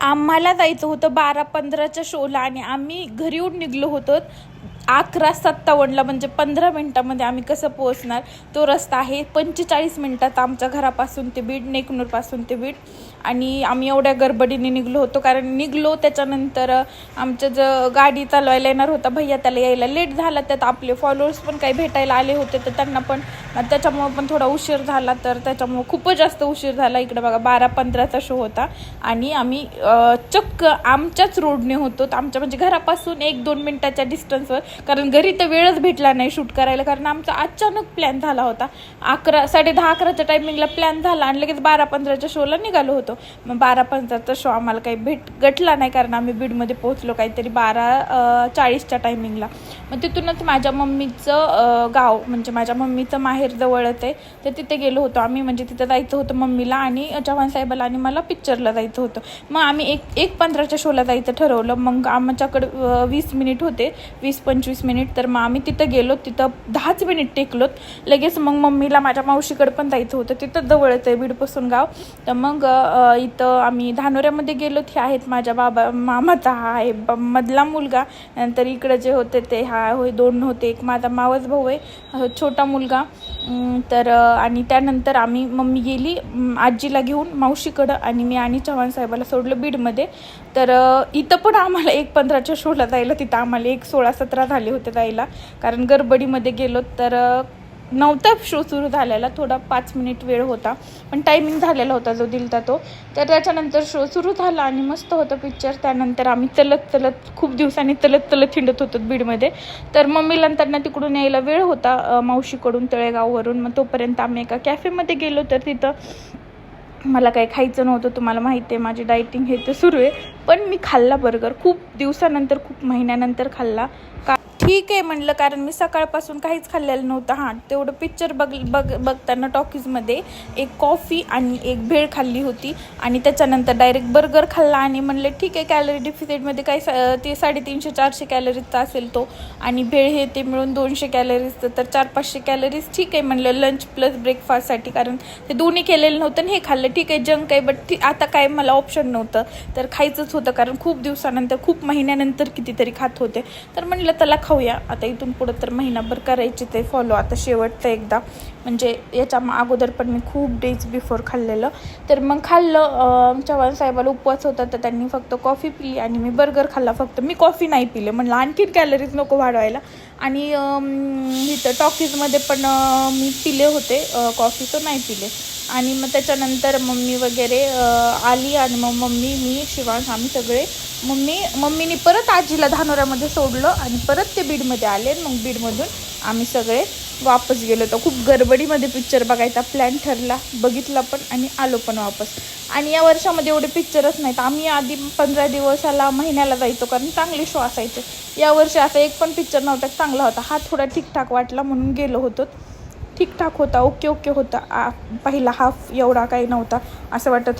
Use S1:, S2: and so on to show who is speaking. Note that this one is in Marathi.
S1: आम्हाला जायचं होतं बारा पंधराच्या शोला आणि आम्ही घरी येऊन निघलो होतो. अकरा सत्तावन्नला म्हणजे पंधरा मिनटामध्ये आम्ही कसं पोहोचणार? तो रस्ता आहे पंचेचाळीस मिनटात आमच्या घरापासून ते बीड नेकनूरपासून ते बीड. आणि आम्ही एवढ्या गडबडीने निघलो होतो कारण निघलो त्याच्यानंतर आमचं ज गाडी चालवायला येणार होता भैया त्याला यायला लेट झाला. त्यात आपले फॉलोअर्स पण काही भेटायला आले होते तर त्यांना पण त्याच्यामुळं पण थोडा उशीर झाला. तर त्याच्यामुळं खूपच जास्त उशीर झाला. इकडं बघा बारा पंधराचा शो होता. आणि आम्ही चक्क आमच्याच रोडने होतो. आमच्या म्हणजे घरापासून एक दोन मिनटाच्या डिस्टन्सवर कारण घरी तर वेळच भेटला नाही शूट करायला कारण आमचा अचानक प्लॅन झाला होता. अकरा साडे दहा अकराच्या टायमिंगला प्लॅन झाला आणि लगेच बारा पंधराच्या शोला निघालो होतो. मग बारा पंधराचा शो आम्हाला काही भेट गटला नाही कारण आम्ही बीडमध्ये पोहोचलो काहीतरी बारा चाळीसच्या टायमिंगला मग तिथूनच माझ्या मम्मीचं गाव म्हणजे माझ्या मम्मीचं माहेर जवळच आहे. तर तिथे गेलो होतो आम्ही म्हणजे तिथं जायचं होतं मम्मीला आणि चव्हाण साहेबाला आणि मला पिक्चरला जायचं होतं. मग आम्ही एक एक पंधराच्या शोला जायचं ठरवलं. मग आमच्याकडे वीस मिनिट होते. वीस पंचवीस मिनिट तर मग आम्ही तिथं गेलो तिथं दहाच मिनिट टेकलोत. लगेच मग मम्मीला माझ्या मावशीकडे पण जायचं होतं तिथं जवळच आहे बीडपासून गाव. तर मग इथं आम्ही धानोऱ्यामध्ये गेलो हे आहेत माझ्या बाबा मामाचा हा आहे ब- मधला मुलगा. नंतर इकडं जे होते ते हा होय दोन होते एक माझा मावस भाऊ आहे छोटा मुलगा. तर आणि त्यानंतर आम्ही मम्मी गेली आजीला घेऊन मावशीकडं आणि मी आणि चव्हाण साहेबाला सोडलं बीडमध्ये. तर इथं पण आम्हाला एक पंधराच्या शोला जायला तिथं आम्हाला एक सोळा सतरा झाले होते जायला कारण गडबडीमध्ये गेलो तर नव्हता शो सुरू झालेला. थोडा पाच मिनिट वेळ होता. पण टायमिंग झालेला होता जो दिलता तो. तर त्याच्यानंतर शो सुरू झाला आणि मस्त होतं पिक्चर त्यानंतर आम्ही चलत चलत खूप दिवसांनी तलत तलत हिंडत होतो बीडमध्ये. तर मम्मीला त्यांना तिकडून यायला वेळ होता मावशीकडून तळेगाववरून. मग तोपर्यंत आम्ही एका कॅफेमध्ये गेलो तर तिथं मला काही खायचं नव्हतं तुम्हाला माहिती आहे माझी डायटिंग हे ते सुरू आहे. पण मी खाल्ला बर्गर खूप दिवसानंतर खूप महिन्यानंतर खाल्ला. का ठीक आहे म्हणलं कारण मी सकाळपासून काहीच खाल्लेलं नव्हतं. हां तेवढं पिक्चर बघ बघ बघताना टॉकीजमध्ये एक कॉफी आणि एक भेळ खाल्ली होती आणि त्याच्यानंतर डायरेक्ट बर्गर खाल्ला आणि म्हणले ठीक आहे कॅलरी डिफिसिटमध्ये काही सा- ते साडेतीनशे चारशे कॅलरीजचा असेल तो आणि भेळ हे ते मिळून दोनशे कॅलरीजचं तर चार पाचशे कॅलरीज ठीक आहे म्हणलं लंच प्लस ब्रेकफास्टसाठी कारण ते दोन्ही केलेलं नव्हतं आणि हे खाल्लं. ठीक आहे जंक आहे बट आता काय मला ऑप्शन नव्हतं. तर खायचंच होतं कारण खूप दिवसानंतर खूप महिन्यानंतर कितीतरी खात होते. तर म्हणलं त्याला खाऊया आता इथून पुढं तर महिनाभर करायचे ते फॉलो आता शेवटचं एकदा. म्हणजे याच्या अगोदर पण मी खूप डेज बिफोर खाल्लेलं. तर मग खाल्लं चव्हाण साहेबाला उपवास होता तर त्यांनी फक्त कॉफी पिली आणि मी बर्गर खाल्ला फक्त. मी कॉफी नाही पिले. म्हणलं आणखीन कॅलरीज नको वाढवायला. आणि इथं टॉकीजमध्ये पण मी पिले होते. कॉफी तर नाही पिले. आणि मग त्याच्यानंतर मम्मी वगैरे आली आणि मग मम्मी मी शिवांश आम्ही सगळे मम्मी मम्मीने परत आजीला धानोऱ्यामध्ये सोडलं आणि परत ते बीडमध्ये आले मग बीडमधून आम्ही सगळे वापस गेलो होतो. खूप गडबडीमध्ये पिक्चर बघायचा प्लॅन ठरला. बघितला पण आणि आलो पण वापस. आणि या वर्षामध्ये एवढे पिक्चरच नाहीत. आम्ही आधी पंधरा दिवसाला महिन्याला जायचो कारण चांगले शो असायचे. या वर्षी असा एक पण पिक्चर नव्हता चांगला होता. हा थोडा ठीकठाक वाटला म्हणून गेलो होतो. ठीकठाक होता ओके ओके होता. आ, पहिला हाफ एवढा काही नव्हता असं वाटत